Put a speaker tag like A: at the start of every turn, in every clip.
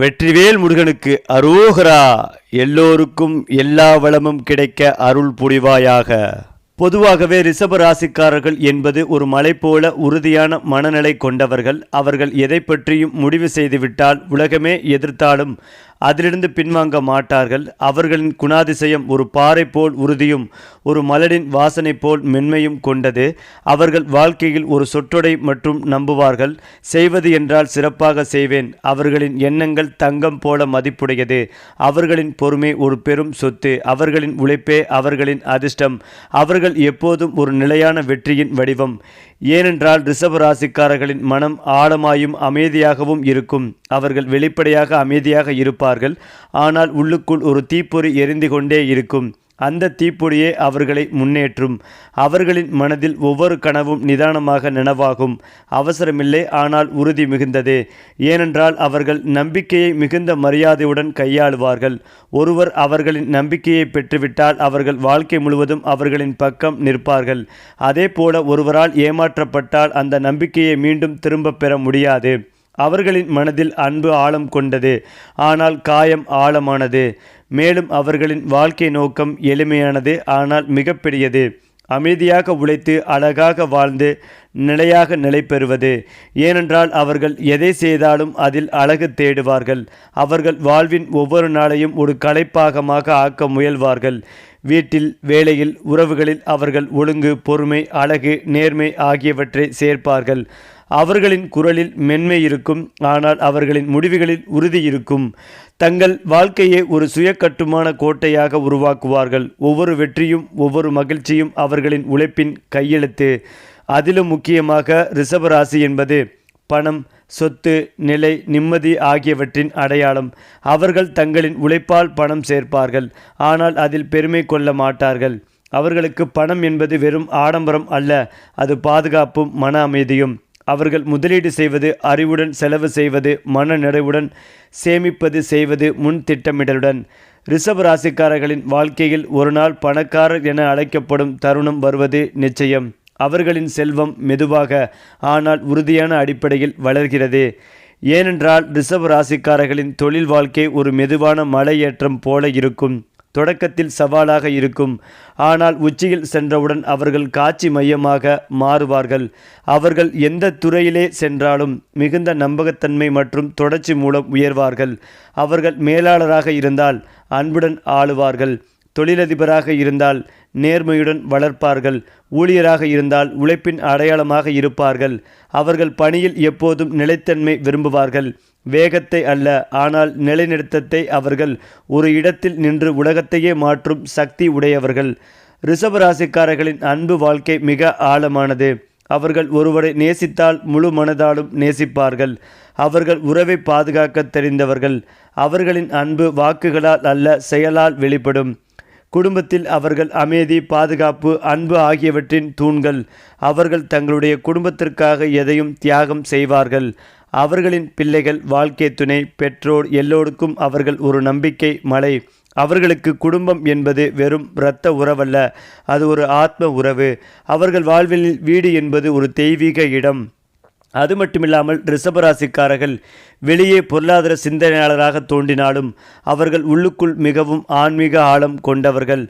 A: வெற்றிவேல் முருகனுக்கு அரோகரா. எல்லோருக்கும் எல்லா வளமும் கிடைக்க அருள் புரிவாயாக. பொதுவாகவே ரிஷப ராசிக்காரர்கள் என்பது ஒரு மலை போல உறுதியான மனநிலை கொண்டவர்கள். அவர்கள் எதை பற்றியும் முடிவு செய்துவிட்டால் உலகமே எதிர்த்தாலும் அதிலிருந்து பின்வாங்க மாட்டார்கள். அவர்களின் குணாதிசயம் ஒரு பாறை போல் உறுதியும் ஒரு மலரின் வாசனை போல் மென்மையும் கொண்டது. அவர்கள் வாழ்க்கையில் ஒரு சொற்றொடை மற்றும் நம்புவார்கள். செய்வது என்றால் சிறப்பாக செய்வேன். அவர்களின் எண்ணங்கள் தங்கம் போல மதிப்புடையது. அவர்களின் பொறுமை ஒரு பெரும் சொத்து. அவர்களின் உழைப்பே அவர்களின் அதிர்ஷ்டம். அவர்கள் எப்போதும் ஒரு நிலையான வெற்றியின் வடிவம். ஏனென்றால் ரிஷப ராசிக்காரர்களின் மனம் ஆழமாயும் அமைதியாகவும் இருக்கும். அவர்கள் வெளிப்படையாக அமைதியாக இருப்பார்கள். ஆனால் உள்ளுக்குள் ஒரு தீப்பொறி எரிந்து கொண்டே இருக்கும். அந்த தீப்பொடியே அவர்களை முன்னேற்றும். அவர்களின் மனதில் ஒவ்வொரு கனவும் நிதானமாக நினைவாகும். அவசரமில்லை ஆனால் உறுதி மிகுந்தது. ஏனென்றால் அவர்கள் நம்பிக்கையை மிகுந்த மரியாதையுடன் கையாளுவார்கள். ஒருவர் அவர்களின் நம்பிக்கையை பெற்றுவிட்டால் அவர்கள் வாழ்க்கை முழுவதும் அவர்களின் பக்கம் நிற்பார்கள். அதே போல ஒருவரால் ஏமாற்றப்பட்டால் அந்த நம்பிக்கையை மீண்டும் திரும்பப் பெற முடியாது. அவர்களின் மனதில் அன்பு ஆழம் கொண்டது. ஆனால் காயம் ஆழமானது. மேலும் அவர்களின் வாழ்க்கை நோக்கம் எளிமையானது ஆனால் மிகப்பெரியது. அமைதியாக உழைத்து அழகாக வாழ்ந்து நிலையாக நிலை பெறுவது. ஏனென்றால் அவர்கள் எதை செய்தாலும் அதில் அழகு தேடுவார்கள். அவர்கள் வாழ்வின் ஒவ்வொரு நாளையும் ஒரு கலைப்பாகமாக ஆக்க முயல்வார்கள். வீட்டில் வேலையில் உறவுகளில் அவர்கள் ஒழுங்கு பொறுமை அழகு நேர்மை ஆகியவற்றை சேர்ப்பார்கள். அவர்களின் குரலில் மென்மை இருக்கும் ஆனால் அவர்களின் முடிவுகளில் உறுதி இருக்கும். தங்கள் வாழ்க்கையை ஒரு சுய கட்டுமான கோட்டையாக உருவாக்குவார்கள். ஒவ்வொரு வெற்றியும் ஒவ்வொரு மகிழ்ச்சியும் அவர்களின் உழைப்பின் கையெழுத்து. அதிலும் முக்கியமாக ரிஷபராசி என்பது பணம் சொத்து நிலை நிம்மதி ஆகியவற்றின் அடையாளம். அவர்கள் தங்களின் உழைப்பால் பணம் சேர்ப்பார்கள் ஆனால் அதில் பெருமை கொள்ள மாட்டார்கள். அவர்களுக்கு பணம் என்பது வெறும் ஆடம்பரம் அல்ல அது பாதுகாப்பும் மன அமைதியும். அவர்கள் முதலீடு செய்வது அறிவுடன் செலவு செய்வது மன நிறைவுடன் சேமிப்பது செய்வது முன் திட்டமிடலுடன். ரிஷப ராசிக்காரர்களின் வாழ்க்கையில் ஒரு நாள் பணக்காரர் என அழைக்கப்படும் தருணம் வருவது நிச்சயம். அவர்களின் செல்வம் மெதுவாக ஆனால் உறுதியான அடிப்படையில் வளர்கிறது. ஏனென்றால் ரிஷப ராசிக்காரர்களின் தொழில் வாழ்க்கை ஒரு மெதுவான மலையேற்றம் போல இருக்கும். தொடக்கத்தில் சவாலாக இருக்கும். ஆனால் உச்சியில் சென்றவுடன் அவர்கள் காட்சி மையமாக மாறுவார்கள். அவர்கள் எந்த துறையிலே சென்றாலும் மிகுந்த நம்பகத்தன்மை மற்றும் தொடர்ச்சி மூலம் உயர்வார்கள். அவர்கள் மேலாளராக இருந்தால் அன்புடன் ஆளுவார்கள். தொழிலதிபராக இருந்தால் நேர்மையுடன் வளர்ப்பார்கள். ஊழியராக இருந்தால் உழைப்பின் அடையாளமாக இருப்பார்கள். அவர்கள் பணியில் எப்போதும் நிலைத்தன்மை விரும்புவார்கள். வேகத்தை அல்ல ஆனால் நிலைநிறுத்தத்தை அவர்கள். ஒரு இடத்தில் நின்று உலகத்தையே மாற்றும் சக்தி உடையவர்கள். ரிஷபராசிக்காரர்களின் அன்பு வாழ்க்கை மிக ஆழமானது. அவர்கள் ஒருவரை நேசித்தால் முழு மனதாலும் நேசிப்பார்கள். அவர்கள் உறவை பாதுகாக்க தெரிந்தவர்கள். அவர்களின் அன்பு வாக்குகளால் அல்ல செயலால் வெளிப்படும். குடும்பத்தில் அவர்கள் அமைதி பாதுகாப்பு அன்பு ஆகியவற்றின் தூண்கள். அவர்கள் தங்களுடைய குடும்பத்திற்காக எதையும் தியாகம் செய்வார்கள். அவர்களின் பிள்ளைகள் வாழ்க்கை துணை பெற்றோர் எல்லோருக்கும் அவர்கள் ஒரு நம்பிக்கை மலை அவர்களுக்கு குடும்பம் என்பது வெறும் இரத்த உறவல்ல அது ஒரு ஆத்ம உறவு. அவர்கள் வாழ்வில் வீடு என்பது ஒரு தெய்வீக இடம். அது மட்டுமில்லாமல் ரிஷபராசிக்காரர்கள் வெளியே பொருளாதார சிந்தனையாளராக தோன்றினாலும் அவர்கள் உள்ளுக்குள் மிகவும் ஆன்மீக ஆழம் கொண்டவர்கள்.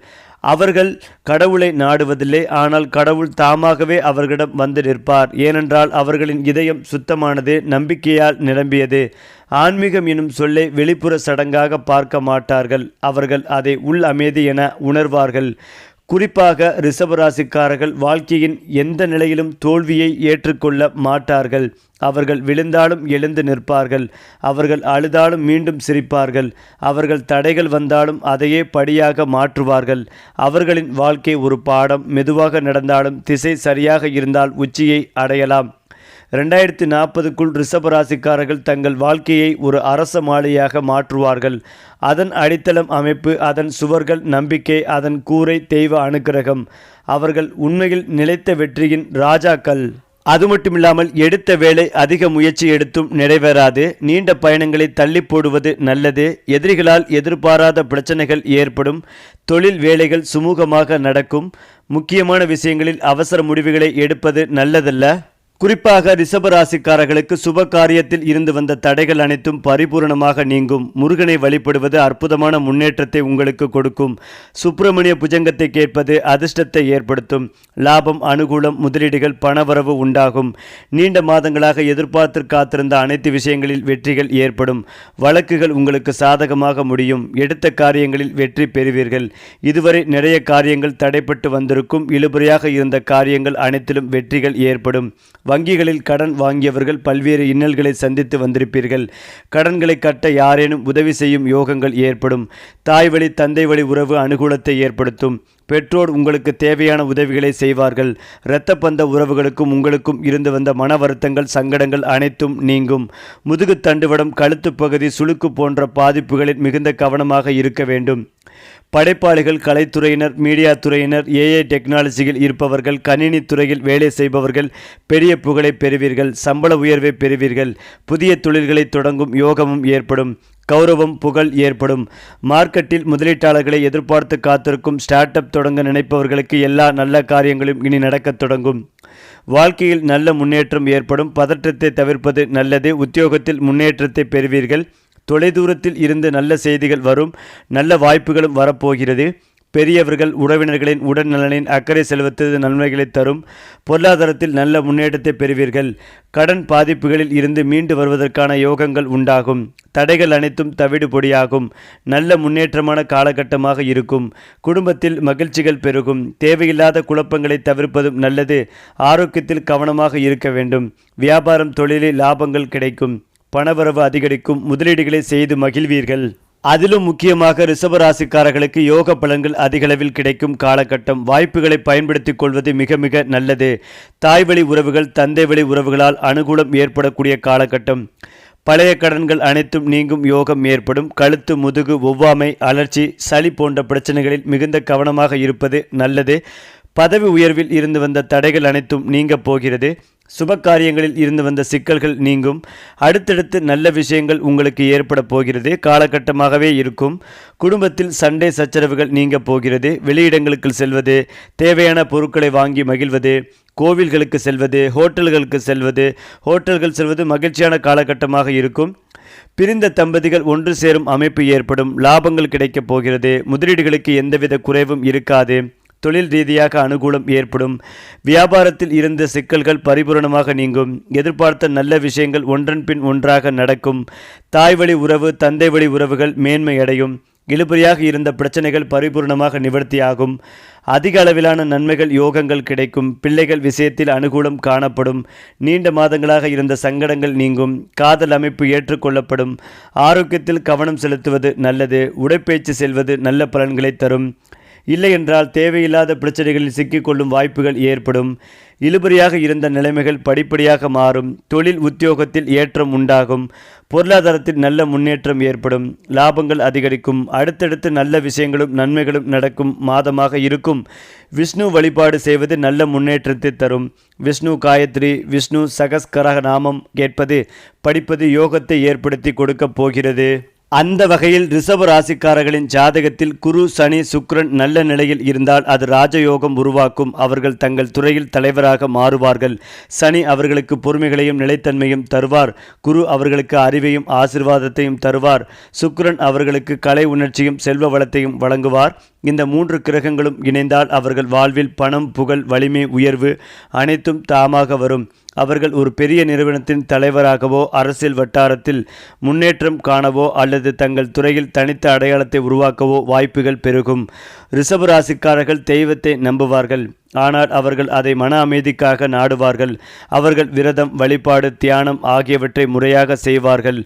A: அவர்கள் கடவுளை நாடுவதில்லை. ஆனால் கடவுள் தாமாகவே அவர்களிடம் வந்து நிற்பார். ஏனென்றால் அவர்களின் இதயம் சுத்தமானது நம்பிக்கையால் நிரம்பியது. ஆன்மீகம் எனும் சொல்லை வெளிப்புற சடங்காக பார்க்க மாட்டார்கள். அவர்கள் அதை உள் அமைதி என உணர்வார்கள். குறிப்பாக ரிஷபராசிக்காரர்கள் வாழ்க்கையின் எந்த நிலையிலும் தோல்வியை ஏற்றுக்கொள்ள மாட்டார்கள். அவர்கள் விழுந்தாலும் எழுந்து நிற்பார்கள். அவர்கள் அழுதாலும் மீண்டும் சிரிப்பார்கள். அவர்கள் தடைகள் வந்தாலும் அதையே படியாக மாற்றுவார்கள். அவர்களின் வாழ்க்கை ஒரு பாடம். மெதுவாக நடந்தாலும் திசை சரியாக இருந்தால் உச்சியை அடையலாம். ரெண்டாயிரத்தி நாற்பதுக்குள் ரிஷபராசிக்காரர்கள் தங்கள் வாழ்க்கையை ஒரு அரச மாளிகையாக மாற்றுவார்கள். அதன் அடித்தளம் அமைப்பு அதன் சுவர்கள் நம்பிக்கை அதன் கூரை தெய்வ அனுக்கிரகம். அவர்கள் உண்மையில் நிலைத்த வெற்றியின் ராஜாக்கள். அது மட்டுமில்லாமல் எடுத்த வேலை அதிக முயற்சி எடுத்தும் நிறைவேறாது. நீண்ட பயணங்களை தள்ளி போடுவது நல்லது. எதிரிகளால் எதிர்பாராத பிரச்சனைகள் ஏற்படும். தொழில் வேலைகள் சுமூகமாக நடக்கும். முக்கியமான விஷயங்களில் அவசர முடிவுகளை எடுப்பது நல்லதல்ல. குறிப்பாக ரிஷபராசிக்காரர்களுக்கு சுப காரியத்தில் இருந்து வந்த தடைகள் அனைத்தும் பரிபூரணமாக நீங்கும். முருகனை வழிபடுவது அற்புதமான முன்னேற்றத்தை உங்களுக்கு கொடுக்கும். சுப்பிரமணிய புஜங்கத்தை கேட்பது அதிர்ஷ்டத்தை ஏற்படுத்தும். லாபம் அனுகூலம் முதலீடுகள் பணவரவு உண்டாகும். நீண்ட மாதங்களாக எதிர்பார்த்து காத்திருந்த அனைத்து விஷயங்களில் வெற்றிகள் ஏற்படும். வழக்குகள் உங்களுக்கு சாதகமாக முடியும். எடுத்த காரியங்களில் வெற்றி பெறுவீர்கள். இதுவரை நிறைய காரியங்கள் தடைப்பட்டு வந்திருக்கும். இழுபறியாக இருந்த காரியங்கள் அனைத்திலும் வெற்றிகள் ஏற்படும். வங்கிகளில் கடன் வாங்கியவர்கள் பல்வேறு இன்னல்களை சந்தித்து வந்திருப்பீர்கள். கடன்களை கட்ட யாரேனும் உதவி செய்யும் யோகங்கள் ஏற்படும். தாய் வழி தந்தை வழி உறவு அனுகூலத்தை ஏற்படுத்தும். பெற்றோர் உங்களுக்கு தேவையான உதவிகளை செய்வார்கள். இரத்த பந்த உறவுகளுக்கும் உங்களுக்கும் இருந்து வந்த மன வருத்தங்கள் சங்கடங்கள் அனைத்தும் நீங்கும். முதுகு தண்டுவடம் கழுத்து பகுதி சுளுக்கு போன்ற பாதிப்புகளில் மிகுந்த கவனமாக இருக்க வேண்டும். படைப்பாளிகள் கலைத்துறையினர் மீடியா துறையினர் ஏஐ டெக்னாலஜியில் இருப்பவர்கள் கணினி துறையில் வேலை செய்பவர்கள் பெரிய புகழை பெறுவீர்கள் சம்பள உயர்வை பெறுவீர்கள் புதிய தொழில்களை தொடங்கும் யோகமும் ஏற்படும் கௌரவம் புகழ் ஏற்படும். மார்க்கெட்டில் முதலீட்டாளர்களை எதிர்பார்த்து காத்திருக்கும் ஸ்டார்ட் அப் தொடங்க நினைப்பவர்களுக்கு எல்லா நல்ல காரியங்களும் இனி நடக்கத் தொடங்கும். வாழ்க்கையில் நல்ல முன்னேற்றம் ஏற்படும். பதற்றத்தை தவிர்ப்பது நல்லது. உத்தியோகத்தில் முன்னேற்றத்தை பெறுவீர்கள். தொலைதூரத்தில் இருந்து நல்ல செய்திகள் வரும் நல்ல வாய்ப்புகளும் வரப்போகிறது. பெரியவர்கள் உறவினர்களின் உடல்நலனின் அக்கறை செலுத்துவது நன்மைகளை தரும். பொருளாதாரத்தில் நல்ல முன்னேற்றத்தை பெறுவீர்கள். கடன் பாதிப்புகளில் இருந்து மீண்டு வருவதற்கான யோகங்கள் உண்டாகும். தடைகள் அனைத்தும் தவிடு பொடியாகும். நல்ல முன்னேற்றமான காலகட்டமாக இருக்கும். குடும்பத்தில் மகிழ்ச்சிகள் பெருகும். தேவையில்லாத குழப்பங்களை தவிர்ப்பதும் நல்லது. ஆரோக்கியத்தில் கவனமாக இருக்க வேண்டும். வியாபாரம் தொழிலில் லாபங்கள் கிடைக்கும். பணவரவு அதிகரிக்கும் முதலீடுகளை செய்து மகிழ்வீர்கள். அதிலும் முக்கியமாக ரிஷபராசிக்காரர்களுக்கு யோக பலன்கள் அதிகளவில் கிடைக்கும் காலகட்டம். வாய்ப்புகளை பயன்படுத்திக் கொள்வது மிக மிக நல்லது. தாய்வழி உறவுகள் தந்தை வழி உறவுகளால் அனுகூலம் ஏற்படக்கூடிய காலகட்டம். பழைய கடன்கள் அனைத்தும் நீங்கும் யோகம் ஏற்படும். கழுத்து முதுகு ஒவ்வாமை அலர்ச்சி சளி போன்ற பிரச்சனைகளில் மிகுந்த கவனமாக இருப்பது நல்லது. பதவி உயர்வில் இருந்து வந்த தடைகள் அனைத்தும் நீங்கப் போகிறது. சுப காரியங்களில் இருந்து வந்த சிக்கல்கள் நீங்கும். அடுத்தடுத்து நல்ல விஷயங்கள் உங்களுக்கு ஏற்பட போகிறது. காலகட்டமாகவே இருக்கும். குடும்பத்தில் சண்டை சச்சரவுகள் நீங்க போகிறது. வெளியிடங்களுக்கு செல்வது தேவையான பொருட்களை வாங்கி மகிழ்வது கோவில்களுக்கு செல்வது ஹோட்டல்களுக்கு செல்வது. ஹோட்டல்கள் செல்வது மகிழ்ச்சியான காலகட்டமாக இருக்கும். பிரிந்த தம்பதிகள் ஒன்று சேரும் அமைப்பு ஏற்படும். லாபங்கள் கிடைக்கப் போகிறது. முதலீடுகளுக்கு எந்தவித குறைவும் இருக்காது. தொழில் ரீதியாக அனுகூலம் ஏற்படும். வியாபாரத்தில் இருந்த சிக்கல்கள் பரிபூரணமாக நீங்கும். எதிர்பார்த்த நல்ல விஷயங்கள் ஒன்றன் பின் ஒன்றாக நடக்கும். தாய் வழி உறவு தந்தை வழி உறவுகள் மேன்மை அடையும். இழுபறியாக இருந்த பிரச்சனைகள் பரிபூர்ணமாக நிவர்த்தியாகும் அதிக அளவிலான நன்மைகள் யோகங்கள் கிடைக்கும். பிள்ளைகள் விஷயத்தில் அனுகூலம் காணப்படும். நீண்ட மாதங்களாக இருந்த சங்கடங்கள் நீங்கும். காதல் அமைப்பு ஏற்றுக்கொள்ளப்படும். ஆரோக்கியத்தில் கவனம் செலுத்துவது நல்லது. உடைப்பயிற்சி செல்வது நல்ல பலன்களை தரும். இல்லை என்றால் தேவையில்லாத பிரச்சனைகளில் சிக்கிக்கொள்ளும் வாய்ப்புகள் ஏற்படும். இழுபறியாக இருந்த நிலைமைகள் படிப்படியாக மாறும். தொழில் உத்தியோகத்தில் ஏற்றம் உண்டாகும். பொருளாதாரத்தில் நல்ல முன்னேற்றம் ஏற்படும். லாபங்கள் அதிகரிக்கும். அடுத்தடுத்து நல்ல விஷயங்களும் நன்மைகளும் நடக்கும் மாதமாக இருக்கும். விஷ்ணு வழிபாடு செய்வது நல்ல முன்னேற்றத்தை தரும். விஷ்ணு காயத்ரி விஷ்ணு சகஸ்கரக நாமம் கேட்பது படிப்பது யோகத்தை ஏற்படுத்தி கொடுக்கப் போகிறது. அந்த வகையில் ரிஷப ராசிக்காரர்களின் ஜாதகத்தில் குரு சனி சுக்ரன் நல்ல நிலையில் இருந்தால் அது ராஜயோகம் உருவாக்கும். அவர்கள் தங்கள் துறையில் தலைவராக மாறுவார்கள். சனி அவர்களுக்கு பொறுமைகளையும் நிலைத்தன்மையும் தருவார். குரு அவர்களுக்கு அறிவையும் ஆசிர்வாதத்தையும் தருவார். சுக்ரன் அவர்களுக்கு கலை உணர்ச்சியும் செல்வ வளத்தையும் வழங்குவார். இந்த மூன்று கிரகங்களும் இணைந்தால் அவர்கள் வாழ்வில் பணம் புகழ் வலிமை உயர்வு அனைத்தும் தாமாக வரும். அவர்கள் ஒரு பெரிய நிறுவனத்தின் தலைவராகவோ அரசியல் வட்டாரத்தில் முன்னேற்றம் காணவோ அல்லது தங்கள் துறையில் தனித்த அடையாளத்தை உருவாக்கவோ வாய்ப்புகள் பெருகும். ரிசர்வ் ராசிக்காரர்கள் தெய்வத்தை நம்புவார்கள். ஆனால் அவர்கள் அதை மன அமைதிக்காக நாடுவார்கள். அவர்கள் விரதம் வழிபாடு தியானம் ஆகியவற்றை முறையாக செய்வார்கள்.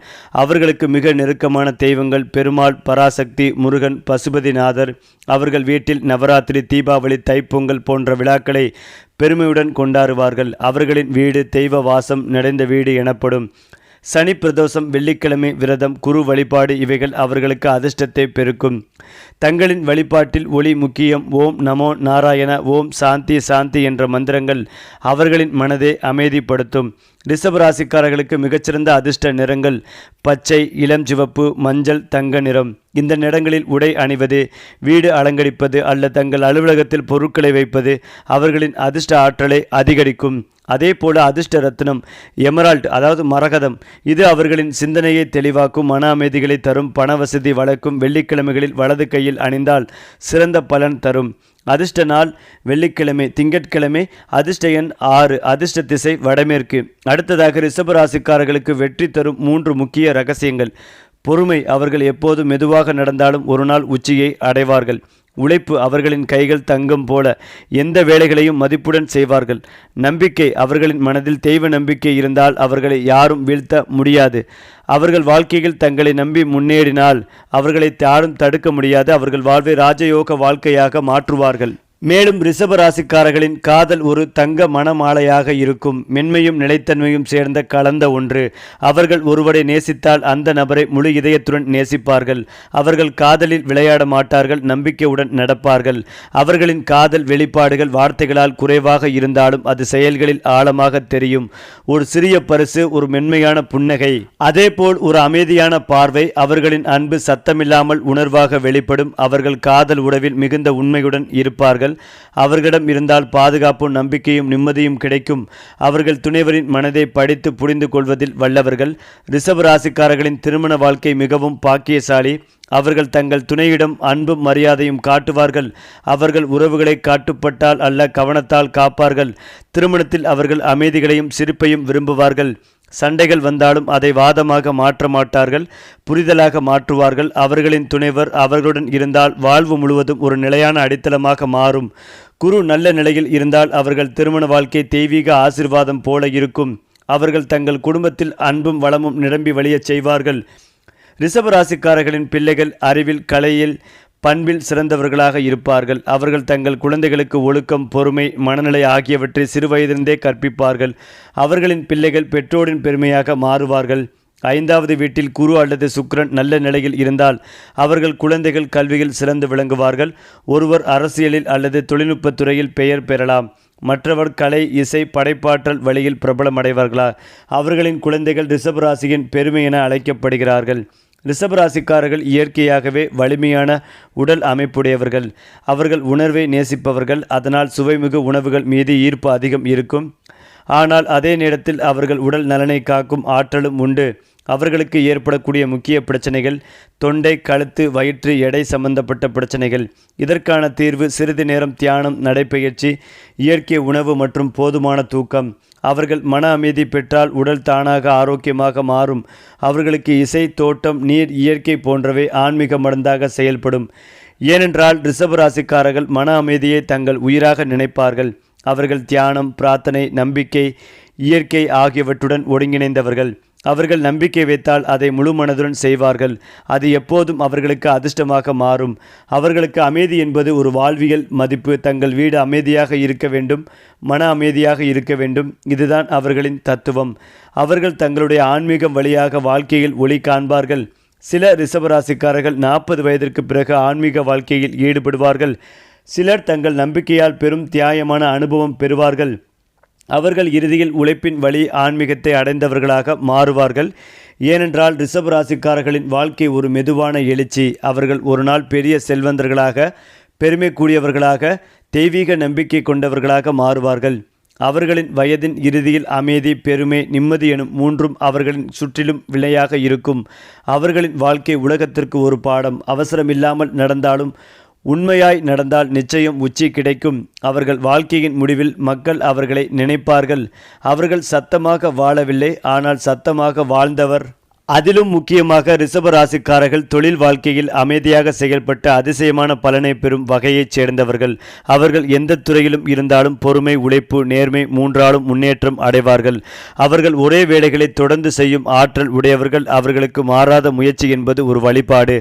A: அவர்களுக்கு மிக நெருக்கமான தெய்வங்கள் பெருமாள் பராசக்தி முருகன் பசுபதிநாதர். அவர்கள் வீட்டில் நவராத்திரி தீபாவளி தைப்பொங்கல் போன்ற விழாக்களை பெருமையுடன் கொண்டாடுவார்கள். அவர்களின் வீடு தெய்வ வாசம் நிறைந்த வீடு எனப்படும். சனி பிரதோஷம் வெள்ளிக்கிழமை விரதம் குரு வழிபாடு இவைகள் அவர்களுக்கு அதிர்ஷ்டத்தை பெருக்கும். தங்களின் வழிபாட்டில் ஒளி முக்கியம். ஓம் நமோ நாராயண ஓம் சாந்தி சாந்தி என்ற மந்திரங்கள் அவர்களின் மனதை அமைதிப்படுத்தும். ரிஷபராசிக்காரர்களுக்கு மிகச்சிறந்த அதிர்ஷ்ட நிறங்கள் பச்சை இளம் சிவப்பு மஞ்சள் தங்க நிறம். இந்த நிறங்களில் உடை அணிவது வீடு அலங்கரிப்பது அல்லது தங்கள் அலுவலகத்தில் பொருட்களை வைப்பது அவர்களின் அதிர்ஷ்ட ஆற்றலை அதிகரிக்கும். அதே போல அதிர்ஷ்ட ரத்னம் எமரால்ட் அதாவது மரகதம் இது அவர்களின் சிந்தனையை தெளிவாக்கும் மன அமைதிகளை தரும் பண வசதி வளர்க்கும் வெள்ளிக்கிழமைகளில் வலது கையில் அணிந்தால் சிறந்த பலன் தரும். அதிர்ஷ்ட நாள் வெள்ளிக்கிழமை திங்கட்கிழமை அதிர்ஷ்ட எண் ஆறு அதிர்ஷ்ட திசை வடமேற்கு. அடுத்ததாக ரிஷபராசிக்காரர்களுக்கு வெற்றி தரும் மூன்று முக்கிய ரகசியங்கள். பொறுமை அவர்கள் எப்போது மெதுவாக நடந்தாலும் ஒரு நாள் உச்சியை அடைவார்கள். உழைப்பு அவர்களின் கைகள் தங்கம் போல எந்த வேலைகளையும் மதிப்புடன் செய்வார்கள். நம்பிக்கை அவர்களின் மனதில் தெய்வ நம்பிக்கை இருந்தால் அவர்களை யாரும் வீழ்த்த முடியாது. அவர்கள் வாழ்க்கையில் தங்களை நம்பி முன்னேறினால் அவர்களை யாரும் தடுக்க முடியாது. அவர்கள் வாழ்வை ராஜயோக வாழ்க்கையாக மாற்றுவார்கள். மேலும் ரிஷபராசிக்காரர்களின் காதல் ஒரு தங்க மணமாலையாக இருக்கும். மென்மையும் நிலைத்தன்மையும் சேர்ந்த கலந்த ஒன்று. அவர்கள் ஒருவரை நேசித்தால் அந்த நபரை முழு இதயத்துடன் நேசிப்பார்கள். அவர்கள் காதலில் விளையாட மாட்டார்கள் நம்பிக்கையுடன் நடப்பார்கள். அவர்களின் காதல் வெளிப்பாடுகள் வார்த்தைகளால் குறைவாக இருந்தாலும் அது செயல்களில் ஆழமாக தெரியும். ஒரு சிறிய பரிசு ஒரு மென்மையான புன்னகை. அதேபோல் ஒரு அமைதியான பார்வை அவர்களின் அன்பு சத்தமில்லாமல் உணர்வாக வெளிப்படும். அவர்கள் காதல் உறவில் மிகுந்த உண்மையுடன் இருப்பார்கள். அவர்களிடம் இருந்தால் பாதுகாப்பும் நம்பிக்கையும் நிம்மதியும் கிடைக்கும். அவர்கள் துணைவரின் மனதை படித்து புரிந்து கொள்வதில் வல்லவர்கள். ரிசர்வ் ராசிக்காரர்களின் திருமண வாழ்க்கை மிகவும் பாக்கியசாலி. அவர்கள் தங்கள் துணையிடம் அன்பும் மரியாதையும் காட்டுவார்கள். அவர்கள் உறவுகளை காட்டுப்பட்டால் அல்ல கவனத்தால் காப்பார்கள். திருமணத்தில் அவர்கள் அமைதிகளையும் சிரிப்பையும் விரும்புவார்கள். சண்டைகள் வந்தாலும் அதை வாதமாக மாற்ற மாட்டார்கள் புரிதலாக மாற்றுவார்கள். அவர்களின் துணைவர் அவர்களுடன் இருந்தால் வாழ்வு முழுவதும் ஒரு நிலையான அடித்தளமாக மாறும். குரு நல்ல நிலையில் இருந்தால் அவர்கள் திருமண வாழ்க்கை தெய்வீக ஆசிர்வாதம் போல இருக்கும். அவர்கள் தங்கள் குடும்பத்தில் அன்பும் வளமும் நிரம்பி வழியச் செய்வார்கள். ரிஷபராசிக்காரர்களின் பிள்ளைகள் அறிவில் கலையில் பண்பில் சிறந்தவர்களாக இருப்பார்கள். அவர்கள் தங்கள் குழந்தைகளுக்கு ஒழுக்கம் பொறுமை மனநிலை ஆகியவற்றை சிறுவயதிலிருந்தே கற்பிப்பார்கள். அவர்களின் பிள்ளைகள் பெற்றோரின் பெருமையாக மாறுவார்கள். ஐந்தாவது வீட்டில் குரு அல்லது சுக்கிரன் நல்ல நிலையில் இருந்தால் அவர்கள் குழந்தைகள் கல்வியில் சிறந்து விளங்குவார்கள். ஒருவர் அரசியலில் அல்லது தொழில்நுட்பத் துறையில் பெயர் பெறலாம். மற்றவர் கலை இசை படைப்பாற்றல் வழியில் பிரபலமடைவார்களா? அவர்களின் குழந்தைகள் ரிஷபராசியின் பெருமை என அழைக்கப்படுகிறார்கள். ரிஷபராசிக்காரர்கள் இயற்கையாகவே வலிமையான உடல் அமைப்புடையவர்கள். அவர்கள் உணர்வை நேசிப்பவர்கள். அதனால் சுவைமிகு உணவுகள் மீது ஈர்ப்பு அதிகம் இருக்கும். ஆனால் அதே நேரத்தில் அவர்கள் உடல் நலனை காக்கும் ஆற்றலும் உண்டு. அவர்களுக்கு ஏற்படக்கூடிய முக்கிய பிரச்சனைகள் தொண்டை கழுத்து வயிற்று எடை சம்பந்தப்பட்ட பிரச்சனைகள். இதற்கான தீர்வு சிறிது நேரம் தியானம் நடைப்பயிற்சி இயற்கை உணவு மற்றும் போதுமான தூக்கம். அவர்கள் மன அமைதி பெற்றால் உடல் தானாக ஆரோக்கியமாக மாறும். அவர்களுக்கு இசை தோட்டம் நீர் இயற்கை போன்றவை ஆன்மீக மருந்தாக செயல்படும். ஏனென்றால் ரிஷபராசிக்காரர்கள் மன அமைதியை தங்கள் உயிராக நினைப்பார்கள். அவர்கள் தியானம் பிரார்த்தனை நம்பிக்கை இயற்கை ஆகியவற்றுடன் ஒருங்கிணைந்தவர்கள். அவர்கள் நம்பிக்கை வைத்தால் அதை முழு மனதுடன் செய்வார்கள். அது எப்போதும் அவர்களுக்கு அதிர்ஷ்டமாக மாறும். அவர்களுக்கு அமைதி என்பது ஒரு வாழ்வியல் மதிப்பு. தங்கள் வீடு அமைதியாக இருக்க வேண்டும் மன அமைதியாக இருக்க வேண்டும். இதுதான் அவர்களின் தத்துவம். அவர்கள் தங்களுடைய ஆன்மீகம் வழியாக வாழ்க்கையில் ஒளி காண்பார்கள். சில ரிஷபராசிக்காரர்கள் நாற்பது வயதிற்கு பிறகு ஆன்மீக வாழ்க்கையில் ஈடுபடுவார்கள். சிலர் தங்கள் நம்பிக்கையால் பெரும் தியாயமான அனுபவம் பெறுவார்கள். அவர்கள் இறுதியில் உழைப்பின் வழி ஆன்மீகத்தை அடைந்தவர்களாக மாறுவார்கள். ஏனென்றால் ரிஷப ராசிக்காரர்களின் வாழ்க்கை ஒரு மெதுவான எழுச்சி. அவர்கள் ஒரு நாள் பெரிய செல்வந்தர்களாக பெருமை கூடியவர்களாக தெய்வீக நம்பிக்கை கொண்டவர்களாக மாறுவார்கள். அவர்களின் வயதின் இறுதியில் அமைதி பெருமை நிம்மதி எனும் மூன்றும் அவர்களின் சுற்றிலும் விலையாக இருக்கும். அவர்களின் வாழ்க்கை உலகத்திற்கு ஒரு பாடம். அவசரமில்லாமல் நடந்தாலும் உண்மையாய் நடந்தால் நிச்சயம் உச்சி கிடைக்கும். அவர்கள் வாழ்க்கையின் முடிவில் மக்கள் அவர்களை நினைப்பார்கள். அவர்கள் சத்தமாக வாழவில்லை ஆனால் சத்தமாக வாழ்ந்தவர் அதிலும் முக்கியமாக ரிஷப ராசிக்காரர்கள் தொழில் வாழ்க்கையில் அமைதியாக செயல்பட்டு அதிசயமான பலனை பெறும் வகையைச் சேர்ந்தவர்கள். அவர்கள் எந்த துறையிலும் இருந்தாலும் பொறுமை உழைப்பு நேர்மை மூன்றாலும் முன்னேற்றம் அடைவார்கள். அவர்கள் ஒரே வேலைகளை தொடர்ந்து செய்யும் ஆற்றல் உடையவர்கள். அவர்களுக்கு மாறாத முயற்சி என்பது ஒரு வழிபாடு.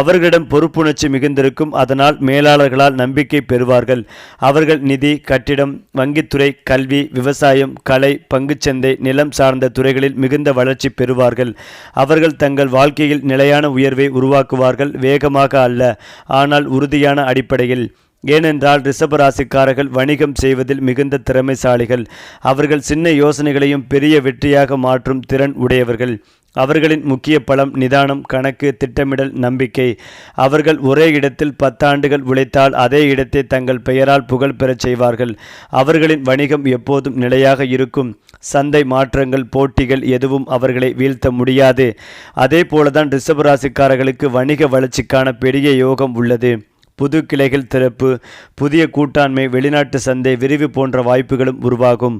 A: அவர்களிடம் பொறுப்புணர்ச்சி மிகுந்திருக்கும். அதனால் மேலாளர்களால் நம்பிக்கை பெறுவார்கள். அவர்கள் நிதி கட்டிடம் வங்கித்துறை கல்வி விவசாயம் கலை பங்குச்சந்தை நிலம் சார்ந்த துறைகளில் மிகுந்த வளர்ச்சி பெறுவார்கள். அவர்கள் தங்கள் வாழ்க்கையில் நிலையான உயர்வை உருவாக்குவார்கள் வேகமாக அல்ல ஆனால் உறுதியான அடிப்படையில். ஏனென்றால் ரிஷபராசிக்காரர்கள் வணிகம் செய்வதில் மிகுந்த திறமைசாலிகள். அவர்கள் சின்ன யோசனைகளையும் பெரிய வெற்றியாக மாற்றும் திறன் உடையவர்கள். அவர்களின் முக்கிய பலம் நிதானம் கணக்கு திட்டமிடல் நம்பிக்கை. அவர்கள் ஒரே இடத்தில் பத்தாண்டுகள் உழைத்தால் அதே இடத்தை தங்கள் பெயரால் புகழ் பெறச் செய்வார்கள். அவர்களின் வணிகம் எப்போதும் நிலையாக இருக்கும். சந்தை மாற்றங்கள் போட்டிகள் எதுவும் அவர்களை வீழ்த்த முடியாது. அதே போலதான் ரிஷபராசிக்காரர்களுக்கு வணிக வளர்ச்சிக்கான பெரிய யோகம் உள்ளது. புது கிளைகள் திறப்பு புதிய கூட்டாண்மை வெளிநாட்டு சந்தை விரிவு போன்ற வாய்ப்புகளும் உருவாகும்.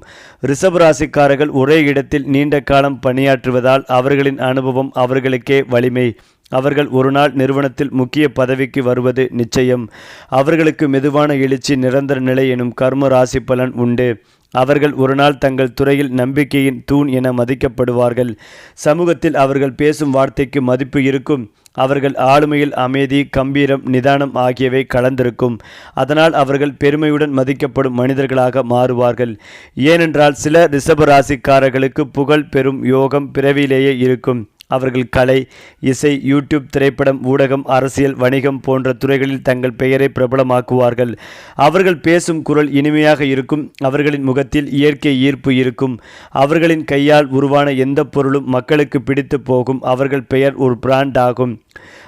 A: ரிசர்வ் ராசிக்காரர்கள் ஒரே இடத்தில் நீண்ட காலம் பணியாற்றுவதால் அவர்களின் அனுபவம் அவர்களுக்கே வலிமை. அவர்கள் ஒரு நாள் நிறுவனத்தில் முக்கிய பதவிக்கு வருவது நிச்சயம். அவர்களுக்கு மெதுவான எழுச்சி நிரந்தர நிலை எனும் கர்ம ராசி பலன் உண்டு. அவர்கள் ஒரு நாள் தங்கள் துறையில் நம்பிக்கையின் தூண் என மதிக்கப்படுவார்கள். சமூகத்தில் அவர்கள் பேசும் வார்த்தைக்கு மதிப்பு இருக்கும். அவர்கள் ஆளுமையில் அமைதி கம்பீரம் நிதானம் ஆகியவை கலந்திருக்கும். அதனால் அவர்கள் பெருமையுடன் மதிக்கப்படும் மனிதர்களாக மாறுவார்கள். ஏனென்றால் சில ரிஷப ராசிக்காரர்களுக்கு புகழ் பெறும் யோகம் பிறவியிலேயே இருக்கும். அவர்கள் கலை இசை யூடியூப் திரைப்படம் ஊடகம் அரசியல் வணிகம் போன்ற துறைகளில் தங்கள் பெயரை பிரபலமாக்குவார்கள். அவர்கள் பேசும் குரல் இனிமையாக இருக்கும் அவர்களின் முகத்தில் இயற்கை ஈர்ப்பு இருக்கும் அவர்களின் கையால் உருவான எந்த பொருளும் மக்களுக்கு பிடித்து போகும் அவர்கள் பெயர் ஒரு பிராண்ட் ஆகும்.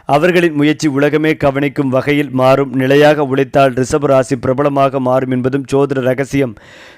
A: அவர்களின் முயற்சி உலகமே கவனிக்கும் வகையில் மாறும் நிலையாக உழைத்தால் ரிஷப ராசி பிரபலமாக மாறும் என்பதும் சோதர ரகசியம்.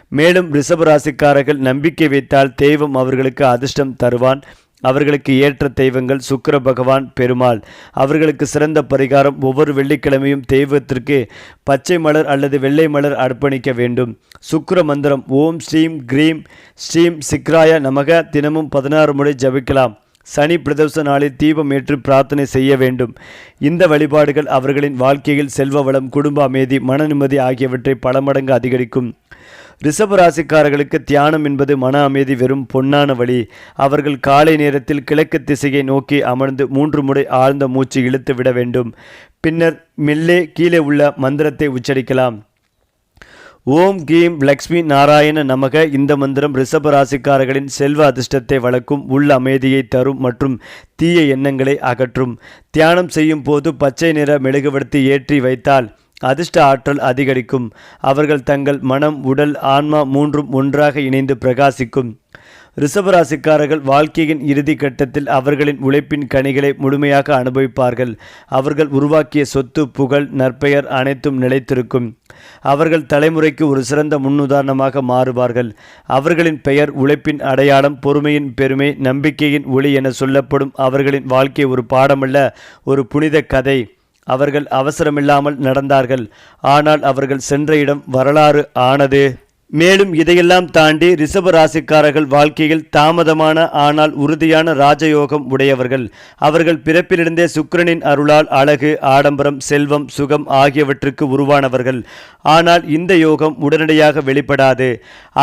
A: மேலும் ரிஷப ராசிக்காரர்கள் நம்பிக்கை வைத்தால் தெய்வம் அவர்களுக்கு அதிர்ஷ்டம் தருவான். அவர்களுக்கு ஏற்ற தெய்வங்கள் சுக்கிர பகவான் பெருமாள். அவர்களுக்கு சிறந்த பரிகாரம் ஒவ்வொரு வெள்ளிக்கிழமையும் தெய்வத்திற்கு பச்சை மலர் அல்லது வெள்ளை மலர் அர்ப்பணிக்க வேண்டும். சுக்கிர மந்திரம் ஓம் ஸ்ரீம் கிரீம் ஸ்ரீம் சிக்ராய நமக. தினமும் பதினாறு முறை ஜபிக்கலாம். சனி பிரதோஷ நாளில் தீபம் ஏற்று பிரார்த்தனை செய்ய வேண்டும். இந்த வழிபாடுகள் அவர்களின் வாழ்க்கையில் செல்வ வளம் குடும்ப அமைதி மன நிம்மதி ஆகியவற்றை பல மடங்கு அதிகரிக்கும். ரிஷப ராசிக்காரர்களுக்கு தியானம் என்பது மன அமைதி வெறும் பொன்னான வழி. அவர்கள் காலை நேரத்தில் கிழக்கு திசையை நோக்கி அமர்ந்து மூன்று முறை ஆழ்ந்த மூச்சு இழுத்து விட வேண்டும். பின்னர் மெல்லே கீழே உள்ள மந்திரத்தை உச்சரிக்கலாம். ஓம் கீம் லக்ஷ்மி நாராயண நமக. இந்த மந்திரம் ரிஷப ராசிக்காரர்களின் செல்வ அதிர்ஷ்டத்தை வளர்க்கும் உள் அமைதியை தரும் மற்றும் தீய எண்ணங்களை அகற்றும். தியானம் செய்யும் போது பச்சை நிற மெழுகுவர்த்தி ஏற்றி வைத்தால் அதிர்ஷ்ட ஆற்றல் அதிகரிக்கும். அவர்கள் தங்கள் மனம் உடல் ஆன்மா மூன்றும் ஒன்றாக இணைந்து பிரகாசிக்கும். ரிஷபராசிக்காரர்கள் வாழ்க்கையின் இறுதி கட்டத்தில் அவர்களின் உழைப்பின் கனிகளை முழுமையாக அனுபவிப்பார்கள். அவர்கள் உருவாக்கிய சொத்து புகழ் நற்பெயர் அனைத்தும் நிலைத்திருக்கும். அவர்கள் தலைமுறைக்கு ஒரு சிறந்த முன்னுதாரணமாக மாறுவார்கள். அவர்களின் பெயர் உழைப்பின் அடையாளம் பொறுமையின் பெருமை நம்பிக்கையின் ஒளி என சொல்லப்படும் அவர்களின் வாழ்க்கை ஒரு பாடமல்ல ஒரு புனித கதை. அவர்கள் அவசரமில்லாமல் நடந்தார்கள். ஆனால் அவர்கள் சென்ற இடம் வரலாறு ஆனது. மேலும் இதையெல்லாம் தாண்டி ரிஷப ராசிக்காரர்கள் வாழ்க்கையில் தாமதமான ஆனால் உறுதியான ராஜயோகம் உடையவர்கள். அவர்கள் பிறப்பிலிருந்தே சுக்கிரனின் அருளால் அழகு ஆடம்பரம் செல்வம் சுகம் ஆகியவற்றுக்கு உருவானவர்கள். ஆனால் இந்த யோகம் உடனடியாக வெளிப்படாது.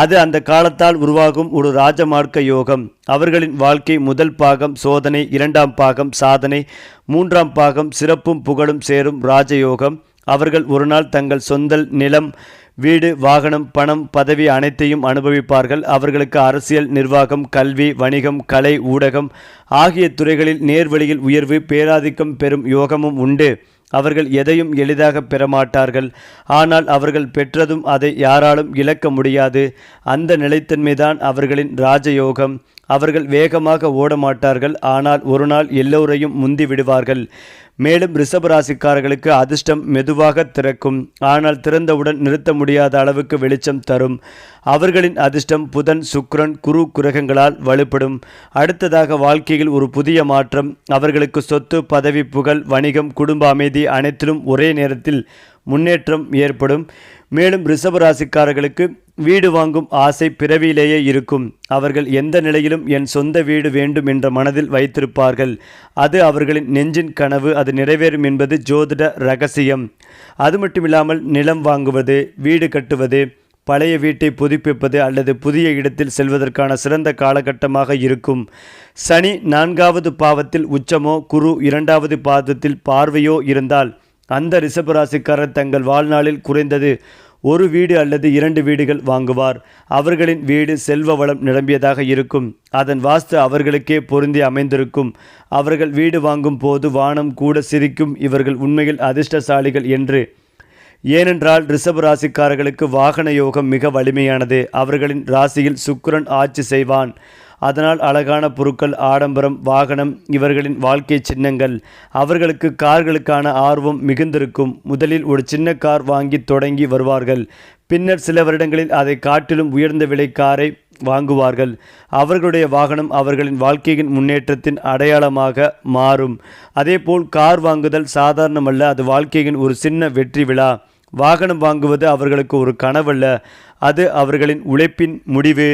A: அது அந்த காலத்தால் உருவாகும் ஒரு ராஜமார்க்க யோகம். அவர்களின் வாழ்க்கை முதல் பாகம் சோதனை இரண்டாம் பாகம் சாதனை மூன்றாம் பாகம் சிறப்பும் புகழும் சேரும் ராஜயோகம். அவர்கள் ஒருநாள் தங்கள் சொந்த நிலம் வீடு வாகனம் பணம் பதவி அனைத்தையும் அனுபவிப்பார்கள். அவர்களுக்கு அரசியல் நிர்வாகம் கல்வி வணிகம் கலை ஊடகம் ஆகிய துறைகளில் நேர்வழியில் உயர்வு பேராதிக்கம் பெறும் யோகமும் உண்டு. அவர்கள் எதையும் எளிதாக பெறமாட்டார்கள் ஆனால் அவர்கள் பெற்றதும் அதை யாராலும் இழக்க முடியாது. அந்த நிலைத்தன்மைதான் அவர்களின் ராஜயோகம். அவர்கள் வேகமாக ஓட மாட்டார்கள் ஆனால் ஒரு நாள் எல்லோரையும் முந்தி விடுவார்கள். மேலும் ரிஷபராசிக்காரர்களுக்கு அதிர்ஷ்டம் மெதுவாக திறக்கும். ஆனால் திறந்தவுடன் நிறுத்த முடியாத அளவுக்கு வெளிச்சம் தரும். அவர்களின் அதிர்ஷ்டம் புதன் சுக்ரன் குரு கிரகங்களால் வலுப்படும். அடுத்ததாக வாழ்க்கையில் ஒரு புதிய மாற்றம். அவர்களுக்கு சொத்து பதவி புகழ் வணிகம் குடும்ப அமைதி அனைத்திலும் ஒரே நேரத்தில் முன்னேற்றம் ஏற்படும். மேலும் ரிஷபராசிக்காரர்களுக்கு வீடு வாங்கும் ஆசை பிறவியிலேயே இருக்கும். அவர்கள் எந்த நிலையிலும் என் சொந்த வீடு வேண்டும் என்ற மனதில் வைத்திருப்பார்கள். அது அவர்களின் நெஞ்சின் கனவு அது நிறைவேறும் என்பது ஜோதிட ரகசியம். அது மட்டுமில்லாமல் நிலம் வாங்குவது வீடு கட்டுவது பழைய வீட்டை புதுப்பிப்பது அல்லது புதிய இடத்தில் செல்வதற்கான சிறந்த காலகட்டமாக இருக்கும். சனி நான்காவது பாவத்தில் உச்சமோ குரு இரண்டாவது பாதத்தில் பார்வையோ இருந்தால் அந்த ரிஷபராசிக்காரர் தங்கள் வாழ்நாளில் குறைந்தது ஒரு வீடு அல்லது இரண்டு வீடுகள் வாங்குவார். அவர்களின் வீடு செல்வ வளம் நிரம்பியதாக இருக்கும். அதன் வாஸ்து அவர்களுக்கே பொருந்தி அமைந்திருக்கும். அவர்கள் வீடு வாங்கும் போது வானம் கூட சிரிக்கும் இவர்கள் உண்மையில் அதிர்ஷ்டசாலிகள் என்று. ஏனென்றால் ரிஷப ராசிக்காரர்களுக்கு வாகன யோகம் மிக வலிமையானது. அவர்களின் ராசியில் சுக்கரன் ஆட்சி செய்வான். அதனால் அழகான பொருட்கள் ஆடம்பரம் வாகனம் இவர்களின் வாழ்க்கை சின்னங்கள். அவர்களுக்கு கார்களுக்கான ஆர்வம் மிகுந்திருக்கும். முதலில் ஒரு சின்ன கார் வாங்கி தொடங்கி வருவார்கள். பின்னர் சில வருடங்களில் அதை காட்டிலும் உயர்ந்த விலை காரை வாங்குவார்கள். அவர்களுடைய வாகனம் அவர்களின் வாழ்க்கையின் முன்னேற்றத்தின் அடையாளமாக மாறும். அதேபோல் கார் வாங்குதல் சாதாரணமல்ல அது வாழ்க்கையின் ஒரு சின்ன வெற்றி விழா. வாகனம் வாங்குவது அவர்களுக்கு ஒரு கனவல்ல அது அவர்களின் உழைப்பின் முடிவு.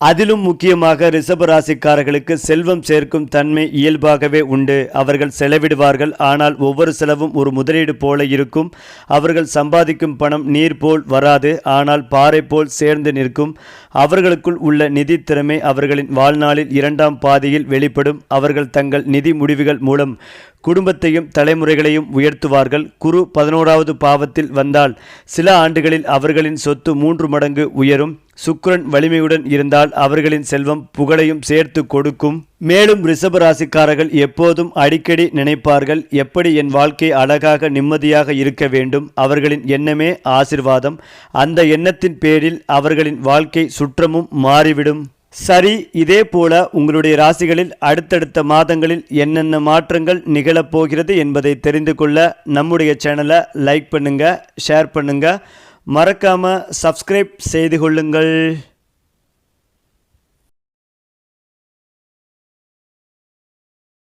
A: அதிலும் முக்கியமாக ரிஷப ராசிக்காரர்களுக்கு செல்வம் சேர்க்கும் தன்மை இயல்பாகவே உண்டு. அவர்கள் செலவிடுவார்கள். ஆனால் ஒவ்வொரு செலவும் ஒரு முதலீடு போல இருக்கும். அவர்கள் சம்பாதிக்கும் பணம் நீர் போல் வராது. ஆனால் பாறை போல் சேர்ந்து நிற்கும். அவர்களுக்குள் உள்ள நிதி திறமை அவர்களின் வாழ்நாளில் இரண்டாம் பாதியில் வெளிப்படும். அவர்கள் தங்கள் நிதி முடிவுகள் மூலம் குடும்பத்தையும் தலைமுறைகளையும் உயர்த்துவார்கள். குரு பதினோராவது பாவத்தில் வந்தால் சில ஆண்டுகளில் அவர்களின் சொத்து மூன்று மடங்கு உயரும். சுக்ரன் வலிமையுடன் இருந்தால் அவர்களின் செல்வம் புகழையும் சேர்த்து கொடுக்கும். மேலும் ரிஷப ராசிக்காரர்கள் எப்போதும் அடிக்கடி நினைப்பார்கள் எப்படி என் வாழ்க்கை அழகாக நிம்மதியாக இருக்க வேண்டும் அவர்களின் எண்ணமே ஆசிர்வாதம் அந்த எண்ணத்தின் பேரில் அவர்களின் வாழ்க்கை சுற்றமும் மாறிவிடும். சரி இதே போல உங்களுடைய ராசிகளில் அடுத்தடுத்த மாதங்களில் என்னென்ன மாற்றங்கள் நிகழப்போகிறது என்பதை தெரிந்து கொள்ள நம்முடைய சேனலை லைக் பண்ணுங்க ஷேர் பண்ணுங்கள் மறக்காமல் சப்ஸ்கிரைப் செய்து கொள்ளுங்கள்.